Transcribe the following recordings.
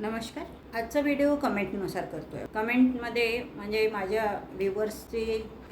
नमस्कार. आजचा व्हिडिओ कमेंटनुसार करतो आहे कमेंटमध्ये म्हणजे माझ्या व्ह्युअर्सची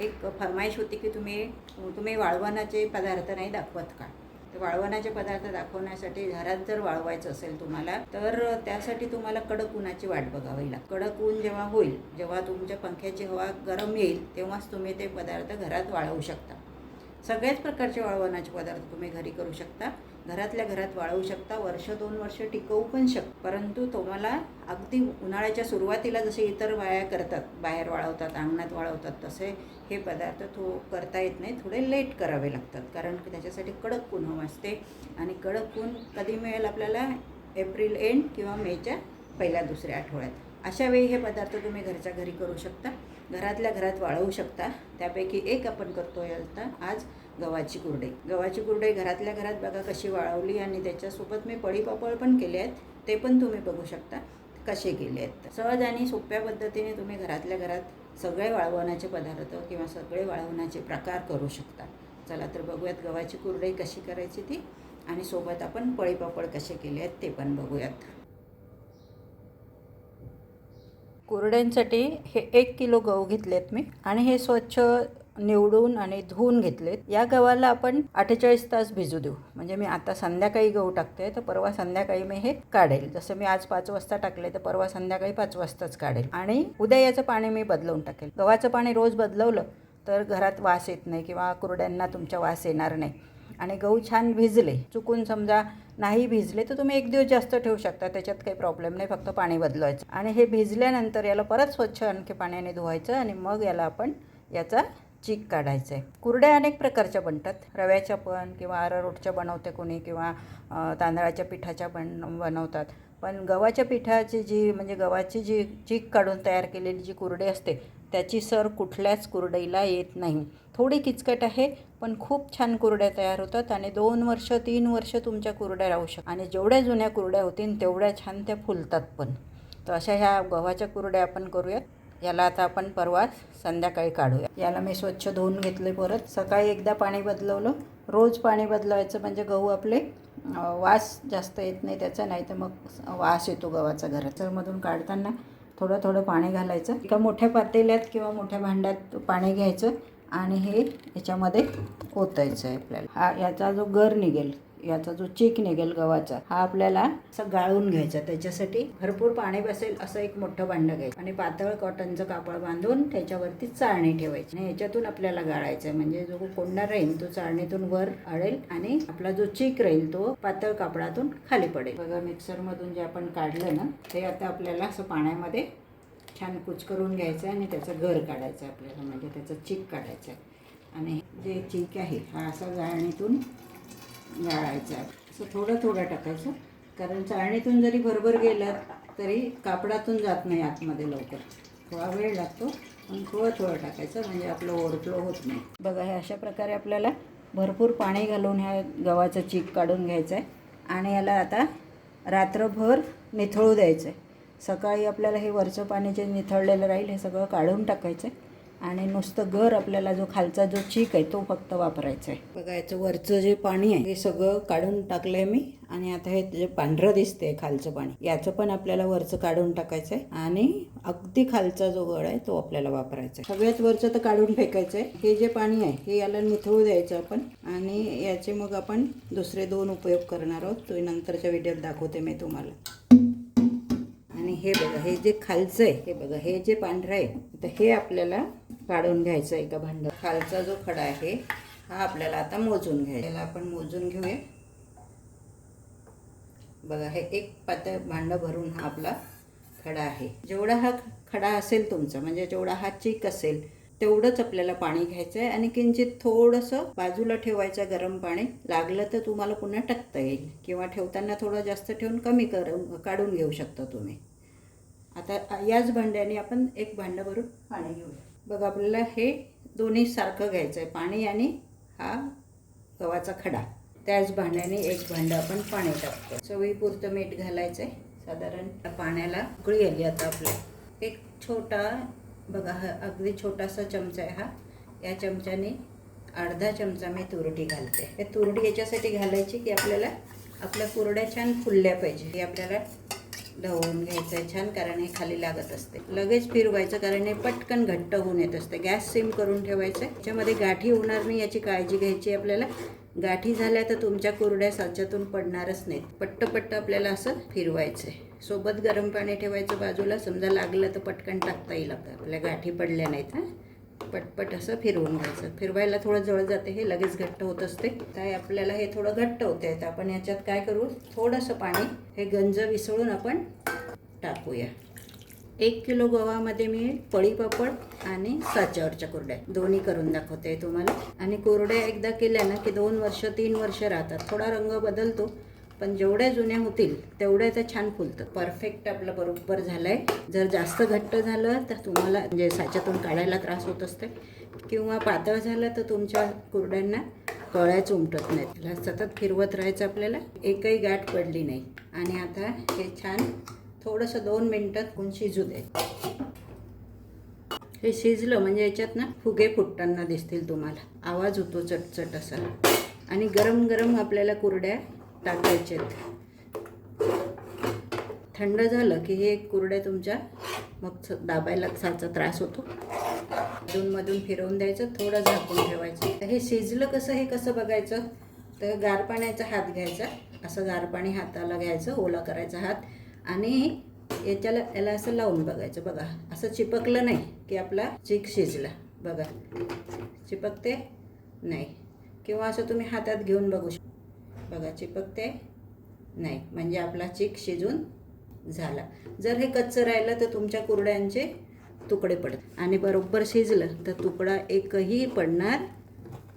एक फरमाईश होती की तुम्ही तुम्ही वाळवणाचे पदार्थ नाही दाखवत का? तर वाळवणाचे पदार्थ दाखवण्यासाठी घरात जर वाळवायचं असेल तुम्हाला तर त्यासाठी तुम्हाला कडक उन्हाची वाट बघावी लागते. कडक ऊन जेव्हा होईल जेव्हा तुमच्या पंख्याची हवा गरम येईल तेव्हाच तुम्ही ते पदार्थ घरात वाळवू शकता. सगळ्याच प्रकारचे वाळवणाचे पदार्थ तुम्ही घरी करू शकता. घरातल्या घरात वाळवू शकता. वर्ष दोन वर्ष टिकवू पण शक परंतु तुम्हाला अगदी उन्हाळ्याच्या सुरुवातीला जसे इतर वाया करतात बाहेर वाळवतात अंगणात वाळवतात तसे हे पदार्थ थो करता येत नाही. थोडे लेट करावे लागतात कारण की त्याच्यासाठी कडक ऊन हवं असते आणि कडक ऊन कधी मिळेल आपल्याला? एप्रिल एंड किंवा मेच्या पहिल्या दुसऱ्या आठवड्यात. अशा वेळी हे पदार्थ तुम्ही घरच्या घरी करू शकता. घरातल्या घरात वाळवू शकता. त्यापैकी एक आपण करतोय आता आज गव्हाची कुरडई. गव्हाची कुरडई घरातल्या घरात बघा कशी वाळवली आणि त्याच्यासोबत मी पळी पापड पण केले आहेत. ते पण तुम्ही बघू शकता कसे केले आहेत. सहज आणि सोप्या पद्धतीने तुम्ही घरातल्या घरात सगळे वाळवण्याचे पदार्थ किंवा सगळे वाळवण्याचे प्रकार करू शकता. चला तर बघूयात गव्हाची कुरडई कशी करायची ती आणि सोबत आपण पळी पापड कसे केले आहेत ते पण बघूयात. कुरड्यांसाठी हे एक किलो गहू घेतलेत मी आणि हे स्वच्छ निवडून आणि धुवून घेतलेत. या गव्हाला आपण अठ्ठेचाळीस तास भिजू देऊ. म्हणजे मी आता संध्याकाळी गहू टाकते तर परवा संध्याकाळी मी हे काढेल. जसं मी आज पाच वाजता टाकले तर परवा संध्याकाळी पाच वाजताच काढेल. आणि उद्या याचं पाणी मी बदलवून टाकेल. गव्हाचं पाणी रोज बदलवलं तर घरात वास येत नाही किंवा कुरड्यांना तुमच्या वास येणार नाही. आणि गहू छान भिजले चुकून समजा नाही भिजले तर तुम्ही एक दिवस जास्त ठेवू शकता. त्याच्यात काही प्रॉब्लेम नाही फक्त पाणी बदलवायचं. आणि हे भिजल्यानंतर याला परत स्वच्छ आणखी पाण्याने धुवायचं आणि मग याला आपण याचा चीक काढायचं आहे कुरड्या अनेक प्रकारच्या बनतात. रव्याच्या पण किंवा अरारोटच्या बनवते कोणी किंवा तांदळाच्या पिठाच्या बन बनवतात. पण गव्हाच्या पिठाची जी म्हणजे गव्हाची जी चीक काढून तयार केलेली जी कुरडी असते त्याची सर कुठल्याच कुरडईला येत नाही. थोडी किचकट आहे पण खूप छान कुरड्या तयार होतात आणि दोन वर्ष तीन वर्ष तुमच्या कुरड्या राहू शकतात. आणि जेवढ्या जुन्या कुरड्या होतील तेवढ्या छान त्या फुलतात पण. तर अशा ह्या गव्हाच्या कुरड्या आपण करूयात. याला आता आपण परवा संध्याकाळी काढूया. याला मी स्वच्छ धुवून घेतले परत. सकाळी एकदा पाणी बदलवलं. रोज पाणी बदलवायचं म्हणजे गहू आपले वास जास्त येत नाही त्याचा नाही तर मग वास येतो गव्हाचा घराच्यामधून काढताना थोडं थोडं पाणी घालायचं. एका मोठ्या पातेल्यात किंवा मोठ्या भांड्यात पाणी घ्यायचं आणि हे याच्यामध्ये ओतायचं आहे आपल्याला. हा याचा जो गर निघेल याचा जो चीक निघेल गव्हाचा हा आपल्याला असं गाळून घ्यायचा. त्याच्यासाठी भरपूर पाणी बसेल असं एक मोठं भांडं घ्यायचं आणि पातळ कॉटनचं कापड बांधून त्याच्यावरती चाळणी ठेवायची. आणि याच्यातून आपल्याला गाळायचं आहे म्हणजे जो कोंडा राहील तो चाळणीतून वर आडेल आणि आपला जो चीक राहील तो पातळ कापडातून खाली पडेल. बघा मिक्सरमधून जे आपण काढलं ना ते आता आपल्याला असं पाण्यामध्ये छान कुच करून घ्यायचं आहे आणि त्याचं घर काढायचं आहे आपल्याला. म्हणजे त्याचं चीक काढायचं आहे आणि जे चीक आहे हा असा गाळणीतून गाळायचं आहे. असं थोडं थोडं टाकायचं. कारण चाळणीतून जरी भरभर गेलं तरी कापडातून जात नाही आतमध्ये लवकर. थोडा वेळ लागतो पण थोडं थोडं टाकायचं म्हणजे आपलं ओव्हरफ्लो होत नाही. बघा हे अशा प्रकारे आपल्याला भरपूर पाणी घालून ह्या गव्हाचं चीक काढून घ्यायचं आहे आणि याला आता रात्रभर निथळू द्यायचं आहे सकाळी आपल्याला हे वरचं पाणी जे निथळलेलं राहील हे सगळं काढून टाकायचं आहे आणि नुसतं घर आपल्याला जो खालचा जो चीक आहे तो फक्त वापरायचा आहे. बघा याचं वरचं जे पाणी आहे हे सगळं काढून टाकलं आहे मी. आणि आता हे जे पांढरं दिसतंय खालचं पाणी याचं पण आपल्याला वरचं काढून टाकायचं आहे. आणि अगदी खालचा जो गळ आहे तो आपल्याला वापरायचा आहे. सगळ्यात वरचं तर काढून फेकायचं आहे. हे जे पाणी आहे हे याला निथळू द्यायचं आपण. आणि याचे मग आपण दुसरे दोन उपयोग करणार आहोत. तो नंतरच्या व्हिडिओत दाखवते मी तुम्हाला. आणि हे बघा हे जे खालचं आहे हे बघा हे जे पांढरं आहे तर हे आपल्याला काढून घ्यायचं आहे एका भांड. खालचा जो खडा आहे हा आपल्याला आता मोजून घ्यायचा याला आपण मोजून घेऊया. बघा हे एक पातळ भांडं भरून हा आपला खडा आहे. जेवढा हा खडा असेल तुमचा म्हणजे जेवढा हा चीक असेल तेवढंच आपल्याला पाणी घ्यायचं आहे आणि किंचित थोडंसं बाजूला ठेवायचं गरम पाणी. लागलं तर तुम्हाला पुन्हा टाकता येईल किंवा ठेवताना थोडं जास्त ठेवून कमी करून काढून घेऊ शकता तुम्ही. आता याच भांड्याने आपण एक भांडं भरून पाणी घेऊया. बघा आपल्याला हे दोन्ही सारखं घ्यायचं आहे पाणी आणि हा गव्हाचा खडा. त्याच भांड्याने एक भांडं आपण पाणी टाकतो चवीपुरतं मीठ घालायचं आहे साधारण पाण्याला उकळी आली आता आपल्या एक छोटा बघा हा अगदी छोटासा चमचा आहे हा. या चमच्याने अर्धा चमचा मी तुरटी घालते. हे तुरटी याच्यासाठी घालायची की आपल्याला आपल्या कुरड्या छान फुलल्या पाहिजे. हे आपल्याला ढवळून घ्यायचं आहे छान कारण हे खाली लागत असते. लगेच फिरवायचं कारण हे पटकन घट्ट होऊन येत असते. गॅस सिम करून ठेवायचं आहे त्याच्यामध्ये गाठी होणार नाही याची काळजी घ्यायची आहे आपल्याला. गाठी झाल्या तर तुमच्या कुरड्या साच्यातून पडणारच नाहीत. पट्ट पट्ट आपल्याला असं फिरवायचं आहे सोबत गरम पाणी ठेवायचं बाजूला. समजा लागलं तर पटकन टाकता येईल आपल्या गाठी पडल्या नाहीत हां? पटपट असं फिरवून घ्यायचं. फिरवायला थोडं जळ जाते हे लगेच घट्ट होत असते. काय आपल्याला हे थोडं घट्ट होते तर आपण याच्यात काय करू? थोडंसं पाणी हे गंज विसळून आपण टाकूया. एक किलो गव्हामध्ये मी पळीपापड आणि साच्यावरच्या कुरड्या दोन्ही करून दाखवते तुम्हाला. आणि कुरड्या एकदा केल्या ना की दोन वर्ष तीन वर्ष राहतात. थोडा रंग बदलतो पण जेवढ्या जुन्या होतील तेवढ्या त्या छान फुलतं परफेक्ट आपलं बरोबर झालं आहे जर जास्त घट्ट झालं तर तुम्हाला म्हणजे साच्यातून काढायला त्रास होत असते. किंवा पातळ झालं तर तुमच्या कुरड्यांना कळ्याच उमटत नाहीत. त्याला सतत फिरवत राहायचं आपल्याला. एकही गाठ पडली नाही. आणि आता हे छान थोडंसं दोन मिनटात कोण शिजू दे. हे शिजलं म्हणजे याच्यात ना फुगे फुटताना दिसतील तुम्हाला. आवाज होतो चटचट असा. आणि गरम गरम आपल्याला कुरड्या टाकायचे थंड झालं की हे कुरड्या तुमच्या मग दाबायला साचा त्रास होतो. मधून फिरवून द्यायचं थोडं झाकून ठेवायचं. तर हे शिजलं कसं हे कसं बघायचं? तर गार पाण्याचा हात घ्यायचा असं गार पाणी हाताला घ्यायचं ओला करायचा हात आणि याच्याला याला असं लावून बघायचं. बघा असं चिपकलं नाही की आपला चीक शिजला. बघा चिपकते? नाही. किंवा असं तुम्ही हातात घेऊन बघू शकता बघा चिपकते नाही म्हणजे आपला चीक शिजून झाला. जर हे कच्चं राहिलं तर तुमच्या कुरड्यांचे तुकडे पडत आणि बरोबर शिजलं तर तुकडा एकही पडणार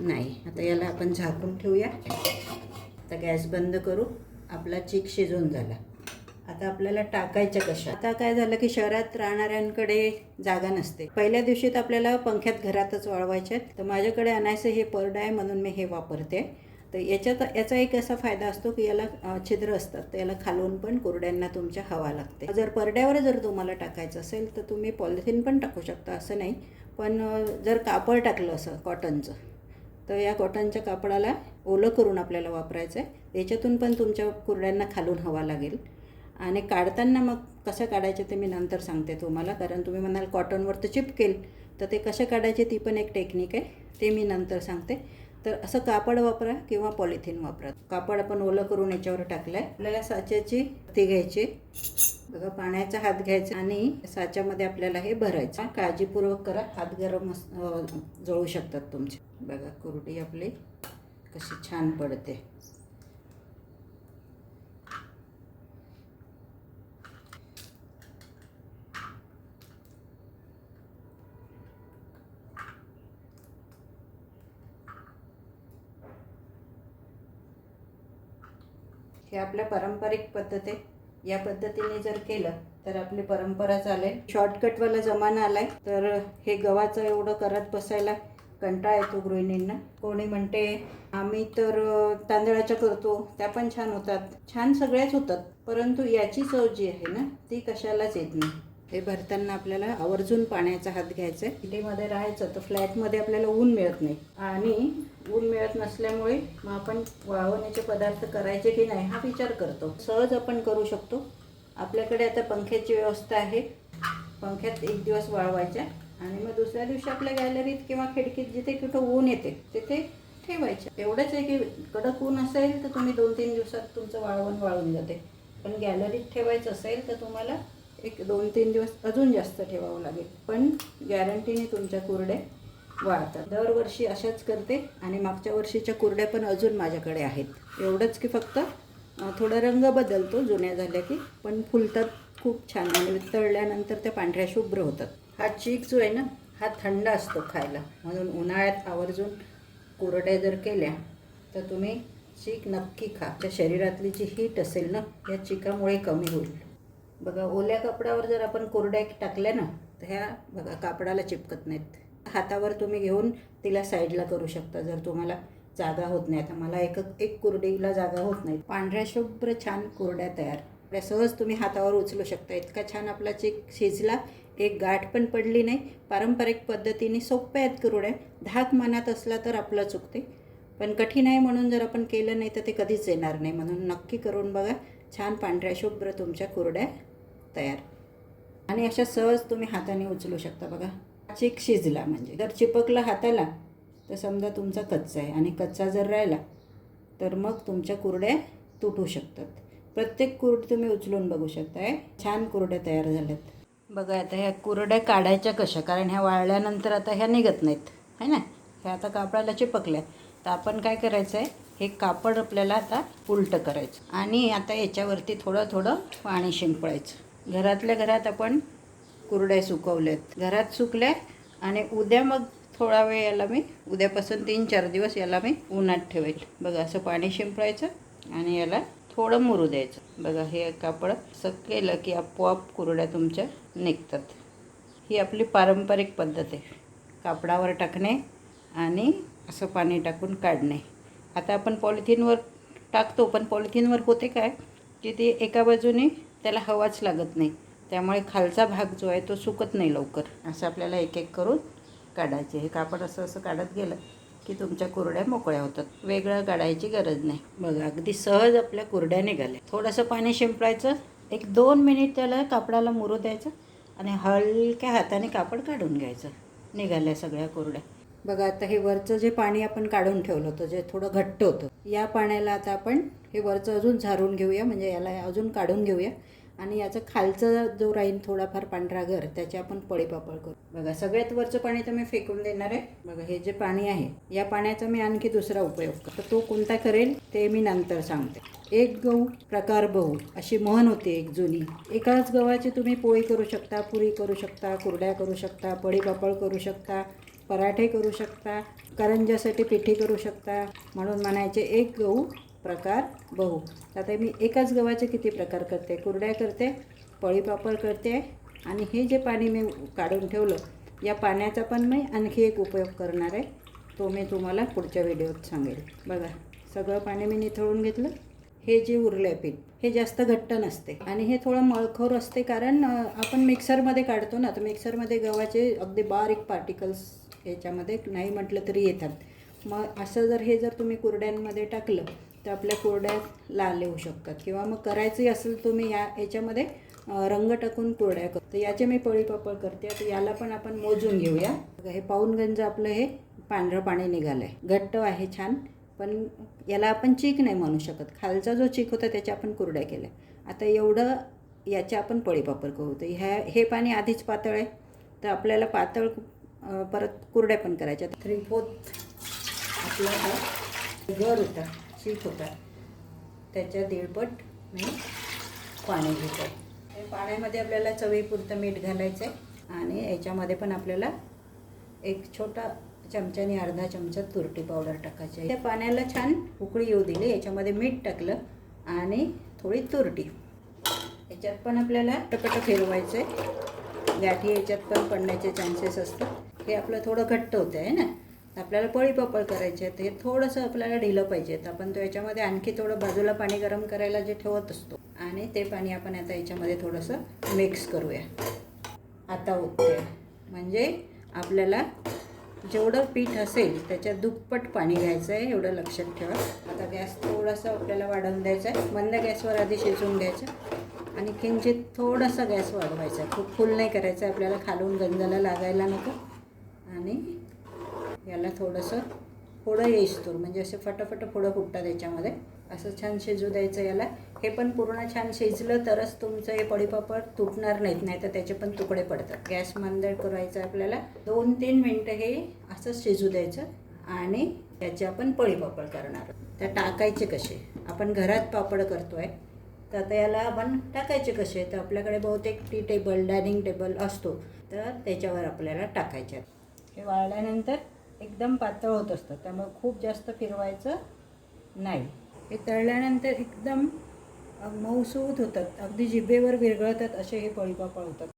नाही. आता याला आपण झाकून ठेवूया. आता गॅस बंद करू. आपला चीक शिजून झाला. आता आपल्याला टाकायच्या कशा? आता काय झालं की शहरात राहणाऱ्यांकडे जागा नसते. पहिल्या दिवशी तर आपल्याला पंख्यात घरातच वाळवायचे आहेत. तर माझ्याकडे आणायचं हे परडा आहे म्हणून मी हे वापरते. तर याच्यात याचा एक असा फायदा असतो की याला छिद्र असतात. तर याला खालून पण कुरड्यांना तुमच्या हवा लागते. जर परड्यावर जर तुम्हाला टाकायचं असेल तर तुम्ही पॉलिथिन पण टाकू शकता असं नाही. पण जर कापड टाकलं असं कॉटनचं तर या कॉटनच्या कापडाला ओलं करून आपल्याला वापरायचं आहे याच्यातून पण तुमच्या कुरड्यांना खालून हवा लागेल. आणि काढताना मग कसं काढायचं ते मी नंतर सांगते तुम्हाला. कारण तुम्ही म्हणाल कॉटनवर तर चिपकेल तर ते कसे काढायचे ती पण एक टेक्निक आहे ते मी नंतर सांगते. तर असं कापड वापरा किंवा पॉलिथिन वापरा. कापड आपण ओलं करून याच्यावर टाकलं आहे आपल्याला साच्याची ती घ्यायची. बघा पाण्याचा हात घ्यायचा आणि साच्यामध्ये आपल्याला हे भरायचं. काळजीपूर्वक करा. हात गरम जळू शकतात तुमचे. बघा कुरडी आपली कशी छान पडते. आपल्या पारंपरिक पद्धती या पद्धतीने जर केलं तर आपली परंपरा चालेल. शॉर्टकटवाला जमाना आलाय तर हे गव्हाचं एवढं करत बसायला कंटाळा येतो गृहिणींना. कोणी म्हणते आम्ही तर तांदळाच्या करतो त्या पण छान होतात. छान सगळ्याच होतात परंतु याची चव जी आहे ना ती कशालाच येत नाही. हे भरताना आपल्याला आवर्जून पाण्याचा हात घ्यायचा आहे. सिटीमध्ये राहायचं तर फ्लॅटमध्ये आपल्याला ऊन मिळत नाही. आणि ऊन मिळत नसल्यामुळे मग आपण वाळवण्याचे पदार्थ करायचे की नाही हा विचार करतो. सहज आपण करू शकतो. आपल्याकडे आता पंख्याची व्यवस्था आहे. पंख्यात एक दिवस वाळवायच्या आणि मग दुसऱ्या दिवशी आपल्या गॅलरीत किंवा खिडकीत जिथे कुठं ऊन येते तिथे ठेवायच्या. एवढंच आहे की कडक ऊन असेल तर तुम्ही दोन तीन दिवसात तुमचं वाळवण वाळून जाते. पण गॅलरीत ठेवायचं असेल तर तुम्हाला एक दोन तीन दिवस अजून जास्त ठेवावं लागेल. पण गॅरंटीने तुमच्या कुरड्या वाळतात दरवर्षी अशाच करते आणि मागच्या वर्षीच्या कुरड्या पण अजून माझ्याकडे आहेत. एवढंच की फक्त थोडा रंग बदलतो जुन्या झाल्या की पण फुलतात खूप छान. आणि तळल्यानंतर त्या पांढऱ्या शुभ्र होतात. हा चीक जो आहे ना हा थंड असतो खायला. म्हणून उन्हाळ्यात आवर्जून कुरड्या जर केल्या तर तुम्ही चीक नक्की खा. त्या शरीरातली जी हीट असेल ना या चिकामुळे कमी होईल. बघा ओल्या कापडावर जर आपण कोरड्या टाकल्या ना तर ह्या बघा कापडाला चिपकत नाहीत. हातावर तुम्ही घेऊन तिला साईडला करू शकता जर तुम्हाला जागा होत नाही. आता मला एक एक कुरडीला जागा होत नाही. पांढऱ्या शुभ्र छान कुरड्या तयार. सहज तुम्ही हातावर उचलू शकता. इतका छान आपला चिक शिजला एक गाठ पण पडली नाही. पारंपरिक पद्धतीने सोप्या आहेत कुरड्या. धाक मनात असला तर आपलं चुकते. पण कठीण आहे म्हणून जर आपण केलं नाही तर ते कधीच येणार नाही. म्हणून नक्की करून बघा छान पांढऱ्या शुभ्र तुमच्या कुरड्या तयार. आणि अशा सहज तुम्ही हाताने उचलू शकता बघा. चिक शिजला म्हणजे. जर चिपकला हाताला तर समजा तुमचा कच्चा आहे आणि कच्चा जर राहिला तर मग तुमच्या कुरड्या तुटू शकतात. प्रत्येक कुरड तुम्ही उचलून बघू शकताय. छान कुरड्या तयार झाल्यात. बघा आता ह्या कुरड्या काढायच्या कशा? कारण ह्या वाळल्यानंतर आता ह्या निघत नाहीत. है ना? ह्या आता कापडाला चिपकल्या. तर आपण काय करायचं आहे हे कापड आपल्याला आता उलटं करायचं. आणि आता याच्यावरती थोडं थोडं पाणी शिंपडायचं. घरातल्या घरात आपण कुरड्या सुकवल्यात. घरात सुकल्या आणि उद्या मग थोडा वेळ याला मी उद्यापासून तीन चार दिवस याला मी उन्हात ठेवेल. बघा असं पाणी शिंपडायचं आणि याला थोडं मुरू द्यायचं. बघा हे कापड असं केलं की आपोआप कुरड्या तुमच्या निघतात. ही आपली पारंपरिक पद्धत आहे. कापडावर टाकणे आणि असं पाणी टाकून काढणे. आता आपण पॉलिथिनवर टाकतो पण पॉलिथिनवर होते काय? की ते एका बाजूने त्याला हवाच लागत नाही. त्यामुळे खालचा भाग जो आहे तो सुकत नाही लवकर. असं आपल्याला एक एक करून काढायचे. हे कापड असं असं काढत गेलं की तुमच्या कुरड्या मोकळ्या होतात. वेगळं काढायची गरज नाही. बघा अगदी सहज आपल्या कुरड्या निघाल्या. थोडंसं पाणी शिंपडायचं. एक दोन मिनिट त्याला कापडाला मुरू द्यायचं आणि हलक्या हाताने कापड काढून घ्यायचं. निघाल्या सगळ्या कुरड्या. बघा आता हे वरचं जे पाणी आपण काढून ठेवलं होतं जे थोडं घट्ट होतं या पाण्याला आता आपण हे वरचं अजून झारून घेऊया म्हणजे याला अजून काढून घेऊया. आणि याचं खालचं जो राहील थोडाफार पांढरा घर त्याचे आपण पळीपापड करू. बघा सगळ्यात वरचं पाणी तर मी फेकून देणार आहे. बघा हे जे पाणी आहे या पाण्याचा मी आणखी दुसरा उपयोग करतो. तो कोणता करेल ते मी नंतर सांगते. एक गहू प्रकार बहु अशी म्हण होती एक जुनी. एकाच गव्हाची तुम्ही पोळी करू शकता पुरी करू शकता कुरड्या करू शकता पळीपापड करू शकता पराठे करू शकता करंजासाठी पिठी करू शकता. म्हणून म्हणायचे एक गहू प्रकार बहु. आता मी एकाच गव्हाचे किती प्रकार करते? कुरड्या करते पळीपापड करते आणि हे जे पाणी मी काढून ठेवलं या पाण्याचा पण मी आणखी एक उपयोग करणार आहे. तो मी तुम्हाला पुढच्या व्हिडिओत सांगेल. बघा सगळं पाणी मी निथळून घेतलं. हे जे उरलं आहे पीठ हे जास्त घट्ट नसते. आणि हे थोडं मळखोर असते कारण आपण मिक्सरमध्ये काढतो ना तर मिक्सरमध्ये गव्हाचे अगदी बारीक पार्टिकल्स याच्यामध्ये नाही म्हटलं तरी येतात. मग असं जर हे जर तुम्ही कुरड्यांमध्ये टाकलं तर आपल्या कुरड्या लाल येऊ शकतात. किंवा मग करायचंही असेल तुम्ही या याच्यामध्ये रंग टाकून कुरड्या करतो याचे मी पळीपापड करते. तर याला पण आपण मोजून घेऊया. हे पाऊन गंज आपलं हे पांढरं पाणी निघालं आहे घट्ट आहे छान. पण याला आपण चीक नाही म्हणू शकत. खालचा जो चीक होता त्याच्या आपण कुरड्या केल्या. आता एवढं याच्या आपण पळीपापड करू. तर ह्या हे पाणी आधीच पातळ आहे. तर आपल्याला पातळ परत कुरड्या पण करायच्या. थ्री फोर्थ आपला हा घर होता शीत होता. त्याच्या दीडपट मी पाणी घेतो. पाण्यामध्ये आपल्याला चवीपुरतं मीठ घालायचं आहे आणि याच्यामध्ये पण आपल्याला एक छोटा चमच्याने अर्धा चमचा तुरटी पावडर टाकायची आहे. त्या पाण्याला छान उकळी येऊ दिली याच्यामध्ये मीठ टाकलं आणि थोडी तुरटी. याच्यात पण आपल्याला पटपट फिरवायचं आहे गाठी याच्यात पण पडण्याचे चान्सेस असतात. हे आपलं थोडं घट्ट होतं आहे ना? आपल्याला पळीपापड करायचे आहेत हे थोडंसं आपल्याला ढिलं पाहिजे. तर आपण तो याच्यामध्ये आणखी थोडं बाजूला पाणी गरम करायला जे ठेवत असतो आणि ते पाणी आपण आता याच्यामध्ये थोडंसं मिक्स करूया. आता ओतते म्हणजे आपल्याला जेवढं पीठ असेल त्याच्यात दुप्पट पाणी घ्यायचं आहे एवढं लक्षात ठेवा. आता गॅस थोडासा आपल्याला वाढवून द्यायचा आहे. मंद गॅसवर आधी शिजवून घ्यायचं आणि किंचित थोडासा गॅस वाढवायचा खूप फुल नाही करायचं आपल्याला खालून गंजाला लागायला नको. आणि याला थोडंसं फोडं येईस्तूर म्हणजे असे फटाफट फोडं फुटतात याच्यामध्ये. असं छान शिजू द्यायचं याला. हे पण पूर्ण छान शिजलं तरच तुमचं हे पडीपापड तुटणार नाहीत नाही तर त्याचे पण तुकडे पडतात. गॅस मंद करायचं आपल्याला दोन तीन मिनटं हे असंच शिजू द्यायचं आणि त्याचे आपण पळीपापड करणार. त्या टाकायचे कसे? आपण घरात पापड करतो आहे तर आता याला आपण टाकायचे कसे? तर आपल्याकडे बहुतेक टी टेबल डायनिंग टेबल असतो तर त्याच्यावर आपल्याला टाकायचे आहेत. हे वाळल्यानंतर एकदम पातळ होत असतं. त्यामुळे खूप जास्त फिरवायचं नाही. हे तळल्यानंतर एकदम मऊसूत होतात. अगदी जिभेवर विरघळतात असे हे पळीपापड होतात.